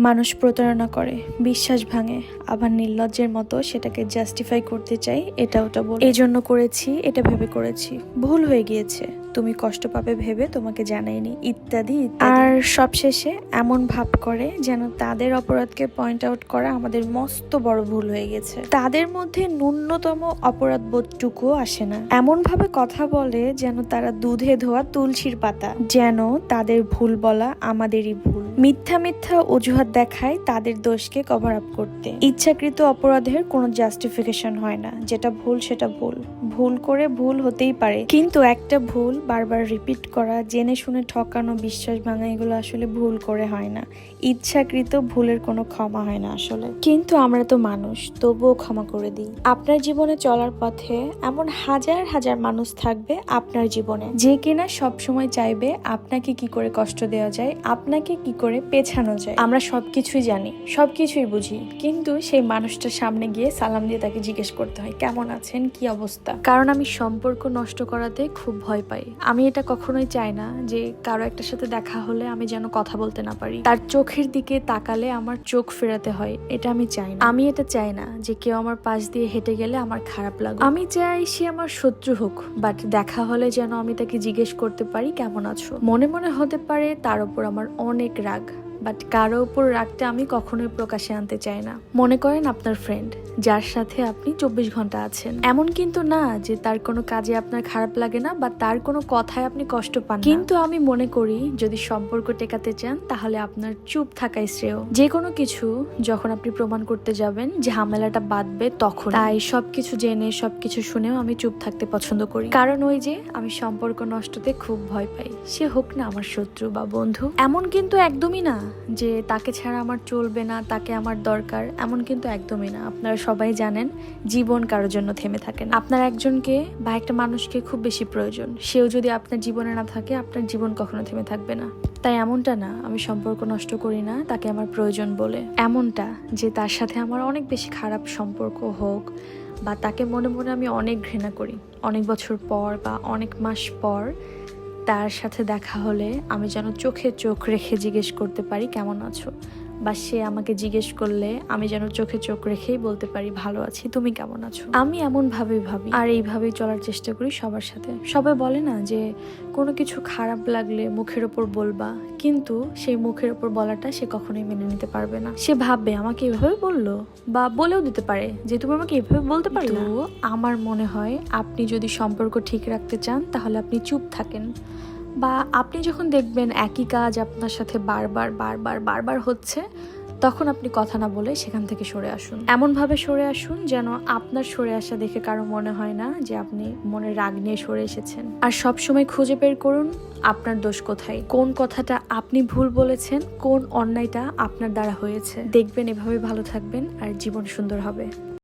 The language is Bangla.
মানুষ প্রতারণা করে, বিশ্বাস ভাঙে, আবার নির্লজ্জের মতো সেটাকে জাস্টিফাই করতে চাই এটা ওটা বলে। এই জন্য করেছি, এটা ভেবে করেছি। ভুল হয়ে গিয়েছে। তুমি কষ্ট পাবে ভেবে তোমাকে জানাইনি, ইত্যাদি। আর সবশেষে এমন ভাব করে যেন তাদের অপরাধকে পয়েন্ট আউট করা আমাদের মস্ত বড় ভুল হয়ে গেছে। তাদের মধ্যে ন্যূনতম অপরাধ বোধটুকুও আসে না। এমন ভাবে কথা বলে যেন তারা দুধে ধোয়া তুলসীর পাতা, যেন তাদের ভুল বলা আমাদেরই ভুল। মিথ্যা মিথ্যা অজুহাত দেখায় তাদের দোষকে কভার আপ করতে। ইচ্ছাকৃত অপরাধের কোনো জাস্টিফিকেশন হয় না। যেটা ভুল সেটা ভুল। ভুল করে ভুল হতেই পারে। কিন্তু একটা ভুল বারবার রিপিট করা, জেনে শুনে ঠকানো, বিশ্বাস ভাঙা, এগুলো আসলে ভুল করে হয় না। ইচ্ছাকৃত ভুলের কোনো ক্ষমা হয় না আসলে। কিন্তু আমরা তো মানুষ, তবুও ক্ষমা করে দিই। আপনার জীবনে চলার পথে এমন হাজার হাজার মানুষ থাকবে আপনার জীবনে। যে কিনা সবসময় চাইবে আপনাকে কি করে কষ্ট দেওয়া যায়, আপনাকে কি করে পেছানো যায়। আমরা সবকিছুই জানি, সবকিছুই বুঝি। কিন্তু সেই মানুষটার সামনে গিয়ে সালাম দিয়ে তাকে জিজ্ঞেস করতে হয়, কেমন আছেন? কি অবস্থা? কারণ আমি সম্পর্ক নষ্ট করাতে খুব ভয় পাই। আমি এটা কখনোই চাই না যে কারও একটার সাথে দেখা হলে আমি যেন কথা বলতে না পারি। তার চোখের দিকে তাকালে আমার চোখ ফেরাতে হয়, এটা আমি চাই না। আমি এটা চাই না যে কেউ আমার পাশ দিয়ে হেঁটে গেলে আমার খারাপ লাগে আমি চাই সে আমার শত্রু হোক বাট দেখা হলে যেন আমি তাকে জিজ্ঞেস করতে পারি, কেমন আছো? মনে মনে হতে পারে তার উপর আমার অনেক রাগ বাট কারও উপর রাগটা আমি কখনোই প্রকাশে আনতে চাই না। মনে করেন আপনার ফ্রেন্ড যার সাথে আপনি চব্বিশ ঘণ্টা আছেন। এমন কিন্তু না যে তার কোনো কাজে আপনার খারাপ লাগে না বা তার কোনো কথায় আপনি কষ্ট পান কিন্তু আমি মনে করি, যদি সম্পর্ক টেকাতে চান, তাহলে আপনার চুপ থাকাই শ্রেয়। যে কোনো কিছু যখন আপনি প্রমাণ করতে যাবেন ঝামেলাটা বাঁধবে তখন। তাই সবকিছু জেনে, সবকিছু শুনেও আমি চুপ থাকতে পছন্দ করি। কারণ ওই যে আমি সম্পর্ক নষ্টতে খুব ভয় পাই। সে হোক না আমার শত্রু বা বন্ধু। এমন কিন্তু একদমই না যে তাকে ছাড়া আমার চলবে না, তাকে আমার দরকার। এমন কিন্তু একদমই না। আপনারা সবাই জানেন, জীবন কারোর জন্য থেমে থাকে না। আপনার একজনকে বা একটা মানুষকে খুব বেশি প্রয়োজন। সেও যদি আপনার জীবনে না থাকে, আপনার জীবন কখনো থেমে থাকবে না। তাই এমনটা না, আমি সম্পর্ক নষ্ট করি না, তাকে আমার প্রয়োজন বলে। এমনটা যে তার সাথে আমার অনেক বেশি খারাপ সম্পর্ক হোক বা তাকে মনে মনে আমি অনেক ঘৃণা করি। অনেক বছর পর বা অনেক মাস পর তার সাথে দেখা হলে আমি যেন চোখে চোখ রেখে জিজ্ঞেস করতে পারি, কেমন আছো? বা সে আমাকে জিজ্ঞেস করলে আমি যেন চোখে চোখ রেখেই বলতে পারি, ভালো আছি, তুমি কেমন আছো? আমি এমন ভাবেই ভাবি আর এইভাবেই চলার চেষ্টা করি সবার সাথে। সবাই বলে না যে, কোনো কিছু খারাপ লাগলে মুখের ওপর বলবা। কিন্তু সেই মুখের ওপর বলাটা সে কখনোই মেনে নিতে পারবে না। সে ভাববে, আমাকে এভাবে বলল? বা বলেও দিতে পারে যে, তুমি আমাকে এভাবে বলতে পারো আমার মনে হয়, আপনি যদি সম্পর্ক ঠিক রাখতে চান, তাহলে আপনি চুপ থাকেন। বা আপনি যখন দেখবেন একই কাজ আপনার সাথে বারবার বারবার বারবার হচ্ছে, তখন আপনি কথা না বলে সেখান থেকে সরে আসুন। এমনভাবে সরে আসুন যেন আপনার সরে আসা দেখে কারও মনে হয় না যে আপনি মনে রাগ নিয়ে সরে এসেছেন। আর সব সময় খুঁজে বের করুন আপনার দোষ কোথায়, কোন কথাটা আপনি ভুল বলেছেন, কোন অন্যায়টা আপনার দ্বারা হয়েছে। দেখবেন এভাবে ভালো থাকবেন আর জীবন সুন্দর হবে।